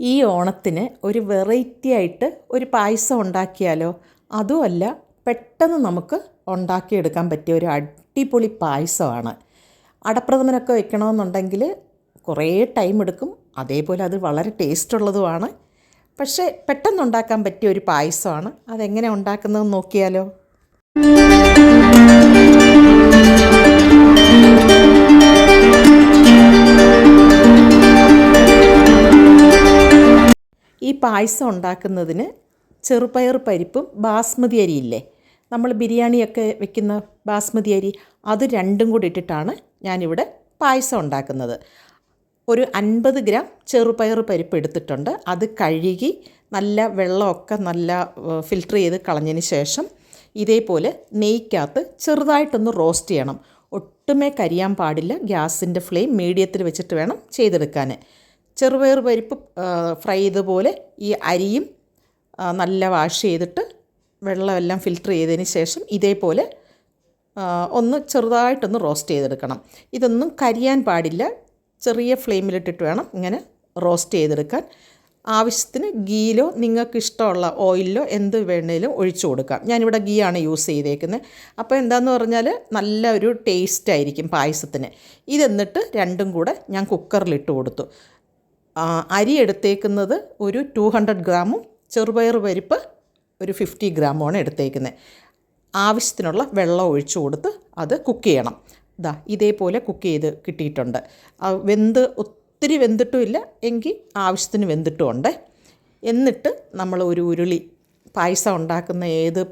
ഈ ഓണത്തിന് ഒരു വെറൈറ്റി ആയിട്ട് ഒരു പായസം ഉണ്ടാക്കിയാലോ? അതുമല്ല പെട്ടെന്ന് നമുക്ക് ഉണ്ടാക്കിയെടുക്കാൻ പറ്റിയ ഒരു അടിപൊളി പായസമാണ്. അടപ്രഥമനൊക്കെ വെക്കണമെന്നുണ്ടെങ്കിൽ കുറേ ടൈം എടുക്കും. അതേപോലെ അത് വളരെ ടേസ്റ്റ് ഉള്ളതുമാണ്. പക്ഷേ പെട്ടെന്ന് ഉണ്ടാക്കാൻ പറ്റിയ ഒരു പായസമാണ്. അതെങ്ങനെ ഉണ്ടാക്കുന്നതെന്ന് നോക്കിയാലോ? ഈ പായസം ഉണ്ടാക്കുന്നതിന് ചെറുപയർ പരിപ്പും ബാസ്മതി അരിയില്ലേ നമ്മൾ ബിരിയാണിയൊക്കെ വെക്കുന്ന ബാസ്മതി അരി അത് രണ്ടും കൂടി ഇട്ടിട്ടാണ് ഞാനിവിടെ പായസം ഉണ്ടാക്കുന്നത്. ഒരു അൻപത് ഗ്രാം ചെറുപയർ പരിപ്പ് എടുത്തിട്ടുണ്ട്. അത് കഴുകി നല്ല വെള്ളമൊക്കെ നല്ല ഫിൽറ്റർ ചെയ്ത് കളഞ്ഞതിന് ശേഷം ഇതേപോലെ നെയ്ക്കകത്ത് ചെറുതായിട്ടൊന്ന് റോസ്റ്റ് ചെയ്യണം. ഒട്ടുമേ കരിയാൻ പാടില്ല ഗ്യാസിന്റെ ഫ്ലെയിം മീഡിയത്തിൽ വെച്ചിട്ട് വേണം ചെയ്തെടുക്കാൻ. ചെറുപയർ പരിപ്പ് ഫ്രൈ ചെയ്തപോലെ ഈ അരിയും നല്ല വാഷ് ചെയ്തിട്ട് വെള്ളമെല്ലാം ഫിൽറ്റർ ചെയ്തതിന് ശേഷം ഇതേപോലെ ഒന്ന് ചെറുതായിട്ടൊന്ന് റോസ്റ്റ് ചെയ്തെടുക്കണം. ഇതൊന്നും കരിയാൻ പാടില്ല. ചെറിയ ഫ്ലെയിമിലിട്ടിട്ട് വേണം ഇങ്ങനെ റോസ്റ്റ് ചെയ്തെടുക്കാൻ. ആവശ്യത്തിന് ഗീയിലോ നിങ്ങൾക്ക് ഇഷ്ടമുള്ള ഓയിലിലോ എന്ത് വേണേലും ഒഴിച്ചു കൊടുക്കാം. ഞാനിവിടെ ഗീ ആണ് യൂസ് ചെയ്തേക്കുന്നത് അപ്പോൾ എന്താന്ന് പറഞ്ഞാൽ നല്ല ഒരു ടേസ്റ്റ് ആയിരിക്കും പായസത്തിന്. ഇതെന്നിട്ട് രണ്ടും കൂടെ ഞാൻ കുക്കറിലിട്ട് കൊടുത്തു. അരി എടുത്തേക്കുന്നത് ഒരു ടു ഹൺഡ്രഡ് ഗ്രാമും ചെറുപയർ പരിപ്പ് ഒരു ഫിഫ്റ്റി ഗ്രാമുമാണ് എടുത്തേക്കുന്നത്. ആവശ്യത്തിനുള്ള വെള്ളം ഒഴിച്ചു കൊടുത്ത് അത് കുക്ക് ചെയ്യണം. ഇതാ ഇതേപോലെ കുക്ക് ചെയ്ത് കിട്ടിയിട്ടുണ്ട്. വെന്ത് ഒത്തിരി വെന്തിട്ടുമില്ല എങ്കിൽ ആവശ്യത്തിന് വെന്തിട്ടുമുണ്ട്. എന്നിട്ട് നമ്മൾ ഒരു ഉരുളി പായസം ഉണ്ടാക്കുന്ന ഏത്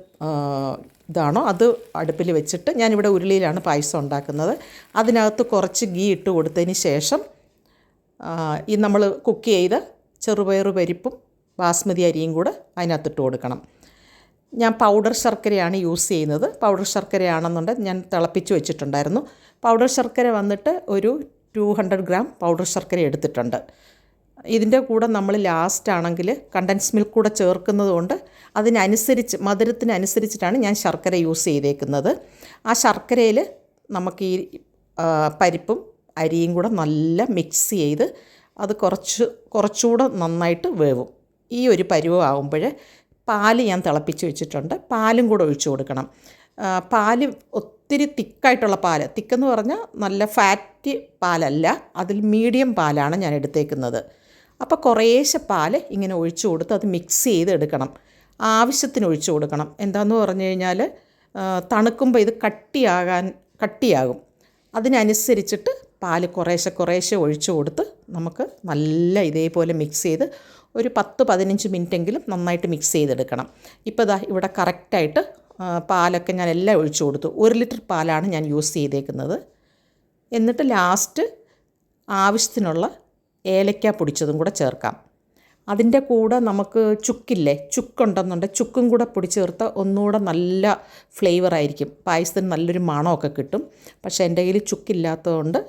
ഇതാണോ അത് അടുപ്പിൽ വെച്ചിട്ട് ഞാനിവിടെ ഉരുളിയിലാണ് പായസം ഉണ്ടാക്കുന്നത്. അതിനകത്ത് കുറച്ച് ഗീ ഇട്ട് കൊടുത്തതിന് ശേഷം ഈ നമ്മൾ കുക്ക് ചെയ്ത ചെറുപയർ പരിപ്പും ബാസ്മതി അരിയും കൂടെ അതിനകത്തിട്ട് കൊടുക്കണം. ഞാൻ പൗഡർ ശർക്കരയാണ് യൂസ് ചെയ്യുന്നത്. പൗഡർ ശർക്കരയാണെന്നുണ്ടെങ്കിൽ ഞാൻ തിളപ്പിച്ച് വെച്ചിട്ടുണ്ടായിരുന്നു. പൗഡർ ശർക്കര വന്നിട്ട് ഒരു ടു ഹൺഡ്രഡ് ഗ്രാം പൗഡർ ശർക്കര എടുത്തിട്ടുണ്ട്. ഇതിന്റെ കൂടെ നമ്മൾ ലാസ്റ്റ് ആണെങ്കിൽ കണ്ടൻസ് മിൽക്ക് കൂടെ ചേർക്കുന്നത് കൊണ്ട് അതിനനുസരിച്ച് മധുരത്തിനനുസരിച്ചിട്ടാണ് ഞാൻ ശർക്കര യൂസ് ചെയ്തേക്കുന്നത്. ആ ശർക്കരയിൽ നമുക്ക് ഈ പരിപ്പും അരിയും കൂടെ നല്ല മിക്സ് ചെയ്ത് അത് കുറച്ച് കുറച്ചുകൂടെ നന്നായിട്ട് വേവും. ഈ ഒരു പരുവമാകുമ്പോൾ പാൽ ഞാൻ തിളപ്പിച്ച് വെച്ചിട്ടുണ്ട്. പാലും കൂടെ ഒഴിച്ചു കൊടുക്കണം. പാൽ ഒത്തിരി തിക്കായിട്ടുള്ള പാൽ. തിക്കെന്ന് പറഞ്ഞാൽ നല്ല ഫാറ്റ് പാലല്ല അതിൽ മീഡിയം പാലാണ് ഞാൻ എടുത്തേക്കുന്നത്. അപ്പോൾ കുറേശ്ശെ പാൽ ഇങ്ങനെ ഒഴിച്ചു കൊടുത്ത് അത് മിക്സ് ചെയ്ത് എടുക്കണം. ആവശ്യത്തിന് ഒഴിച്ചു കൊടുക്കണം. എന്താണെന്ന് പറഞ്ഞു കഴിഞ്ഞാൽ തണുക്കുമ്പോൾ ഇത് കട്ടിയാകാൻ കട്ടിയാകും. അതിനനുസരിച്ചിട്ട് പാൽ കുറേശ്ശെ കുറേശ്ശെ ഒഴിച്ചു കൊടുത്ത് നമുക്ക് നല്ല ഇതേപോലെ മിക്സ് ചെയ്ത് ഒരു പത്ത് പതിനഞ്ച് മിനിറ്റെങ്കിലും നന്നായിട്ട് മിക്സ് ചെയ്തെടുക്കണം. ഇപ്പോൾ ഇതാ ഇവിടെ കറക്റ്റായിട്ട് പാലൊക്കെ ഞാൻ എല്ലാം ഒഴിച്ചു കൊടുത്തു. ഒരു ലിറ്റർ പാലാണ് ഞാൻ യൂസ് ചെയ്തേക്കുന്നത്. എന്നിട്ട് ലാസ്റ്റ് ആവശ്യത്തിനുള്ള ഏലക്ക പൊടിച്ചതും കൂടെ ചേർക്കാം. അതിന്റെ കൂടെ നമുക്ക് ചുക്കില്ലേ ചുക്കുണ്ടെന്നുണ്ടെങ്കിൽ ചുക്കും കൂടെ പൊടി ചേർത്ത് ഒന്നുകൂടെ നല്ല ഫ്ലേവർ ആയിരിക്കും. പായസത്തിന് നല്ലൊരു മണമൊക്കെ കിട്ടും. പക്ഷേ എന്റെ കയ്യിൽ ചുക്കില്ലാത്തതുകൊണ്ട്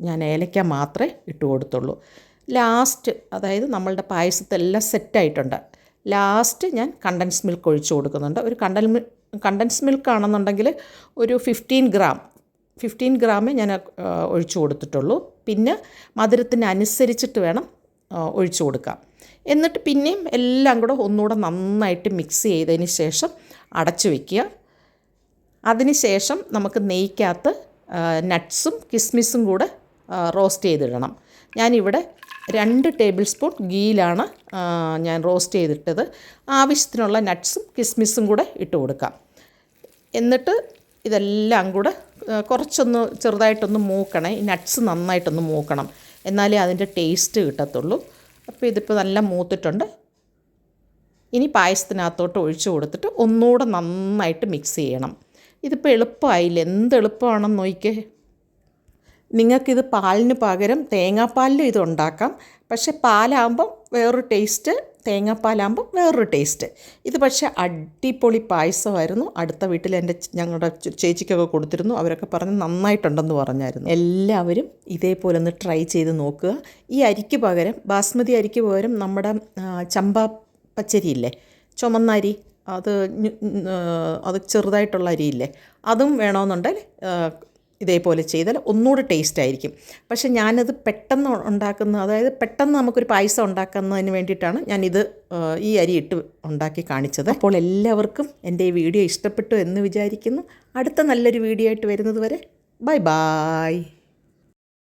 ഞാൻ ഏലക്ക മാത്രമേ ഇട്ട് കൊടുത്തുള്ളൂ. ലാസ്റ്റ് അതായത് നമ്മളുടെ പായസത്തെല്ലാം സെറ്റായിട്ടുണ്ട്. ലാസ്റ്റ് ഞാൻ കണ്ടൻസ് മിൽക്ക് ഒഴിച്ചു കൊടുക്കുന്നുണ്ട്. ഒരു കണ്ടൻ കണ്ടൻസ് മിൽക്ക് ആണെന്നുണ്ടെങ്കിൽ ഒരു ഫിഫ്റ്റീൻ ഗ്രാം ഫിഫ്റ്റീൻ ഗ്രാമേ ഞാൻ ഒഴിച്ചു കൊടുത്തിട്ടുള്ളൂ. പിന്നെ മധുരത്തിന് അനുസരിച്ചിട്ട് വേണം ഒഴിച്ചു കൊടുക്കാം. എന്നിട്ട് പിന്നെയും എല്ലാം കൂടെ ഒന്നുകൂടെ നന്നായിട്ട് മിക്സ് ചെയ്തതിന് ശേഷം അടച്ചു വയ്ക്കുക അതിന് ശേഷം നമുക്ക് നെയ്ക്കകത്ത് നട്ട്സും കിസ്മിസും കൂടെ റോസ്റ്റ് ചെയ്തിടണം. ഞാനിവിടെ രണ്ട് ടേബിൾ സ്പൂൺ ഗീയിലാണ് ഞാൻ റോസ്റ്റ് ചെയ്തിട്ടത്. ആവശ്യത്തിനുള്ള നട്ട്സും കിസ്മിസും കൂടെ ഇട്ട് കൊടുക്കാം. എന്നിട്ട് ഇതെല്ലാം കൂടെ കുറച്ചൊന്ന് ചെറുതായിട്ടൊന്ന് മൂക്കണേ. ഈ നട്ട്സ് നന്നായിട്ടൊന്ന് മൂക്കണം. എന്നാലേ അതിന്റെ ടേസ്റ്റ് കിട്ടത്തുള്ളൂ. അപ്പോൾ ഇതിപ്പോൾ നല്ല മൂത്തിട്ടുണ്ട്. ഇനി പായസത്തിനകത്തോട്ട് ഒഴിച്ചു കൊടുത്തിട്ട് ഒന്നുകൂടെ നന്നായിട്ട് മിക്സ് ചെയ്യണം. ഇതിപ്പോൾ എളുപ്പമായില്ല? എന്ത് എളുപ്പമാണെന്ന് നോക്കിക്കേ. നിങ്ങൾക്കിത് പാലിന് പകരം തേങ്ങാപ്പാലിലും ഇത് ഉണ്ടാക്കാം പക്ഷെ പാലാകുമ്പം വേറൊരു ടേസ്റ്റ് തേങ്ങാപ്പാലാകുമ്പോൾ വേറൊരു ടേസ്റ്റ്. ഇത് പക്ഷേ അടിപൊളി പായസമായിരുന്നു. അടുത്ത വീട്ടിൽ എന്റെ ഞങ്ങളുടെ ചേച്ചിക്കൊക്കെ കൊടുത്തിരുന്നു. അവരൊക്കെ പറഞ്ഞ് നന്നായിട്ടുണ്ടെന്ന് പറഞ്ഞായിരുന്നു. എല്ലാവരും ഇതേപോലെ ഒന്ന് ട്രൈ ചെയ്ത് നോക്കുക. ഈ അരിക്ക് പകരം ബാസ്മതി അരിക്ക് പകരം നമ്മുടെ ചമ്പ പച്ചരിയില്ലേ ചുമന്ന അരി. അത് അത് ചെറുതായിട്ടുള്ള അരിയില്ലേ അതും വേണമെന്നുണ്ടെങ്കിൽ ഇതേപോലെ ചെയ്താൽ ഒന്നുകൂടെ ടേസ്റ്റ് ആയിരിക്കും. പക്ഷേ ഞാനത് പെട്ടെന്ന് ഉണ്ടാക്കുന്ന അതായത് പെട്ടെന്ന് നമുക്കൊരു പായസം ഉണ്ടാക്കുന്നതിന് വേണ്ടിയിട്ടാണ് ഞാനിത് ഈ അരി ഇട്ട് ഉണ്ടാക്കി കാണിച്ചത്. അപ്പോൾ എല്ലാവർക്കും എന്റെ ഈ വീഡിയോ ഇഷ്ടപ്പെട്ടു എന്ന് വിചാരിക്കുന്നു. അടുത്ത നല്ലൊരു വീഡിയോ ആയിട്ട് വരുന്നത് വരെ ബൈ ബായ്